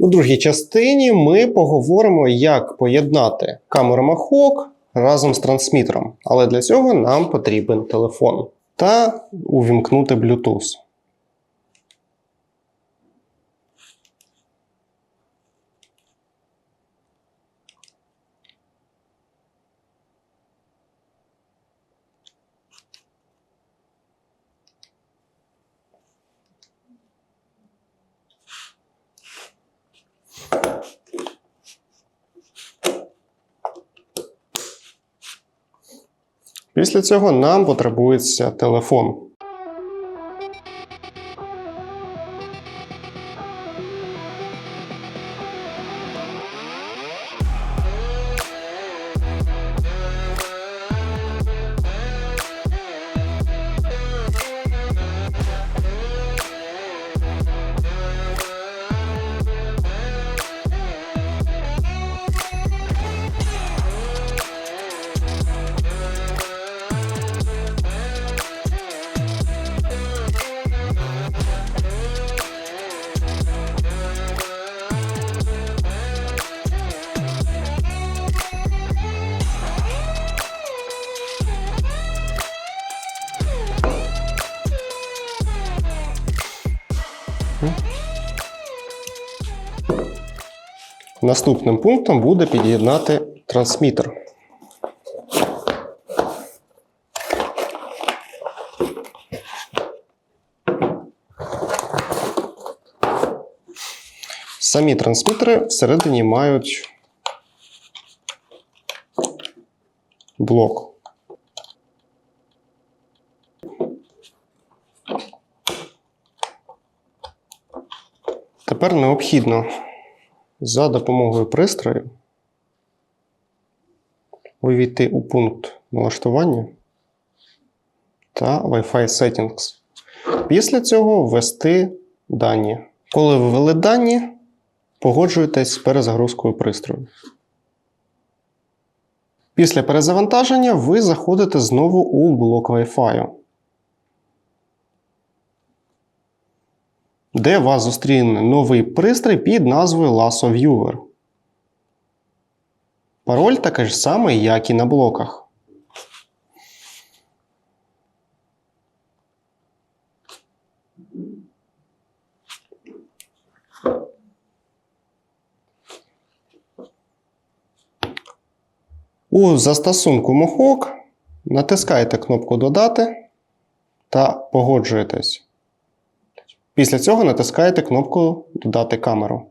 У другій частині ми поговоримо, як поєднати камеру махок разом з трансмітером. Але для цього нам потрібен телефон та увімкнути Bluetooth. Після цього нам потребується телефон. Наступним пунктом буде під'єднати трансмітер. Самі трансмітери всередині мають блок. Тепер необхідно за допомогою пристрою увійти у пункт налаштування та Wi-Fi Settings. Після цього ввести дані. Коли ввели дані, погоджуєтесь з перезагрузкою пристрою. Після перезавантаження ви заходите знову у блок Wi-Fi, де вас зустріне новий пристрій під назвою Lasso Viewer. Пароль такий ж самий, як і на блоках. У застосунку Мохок натискаєте кнопку Додати та погоджуєтесь. Після цього натискаєте кнопку Додати камеру.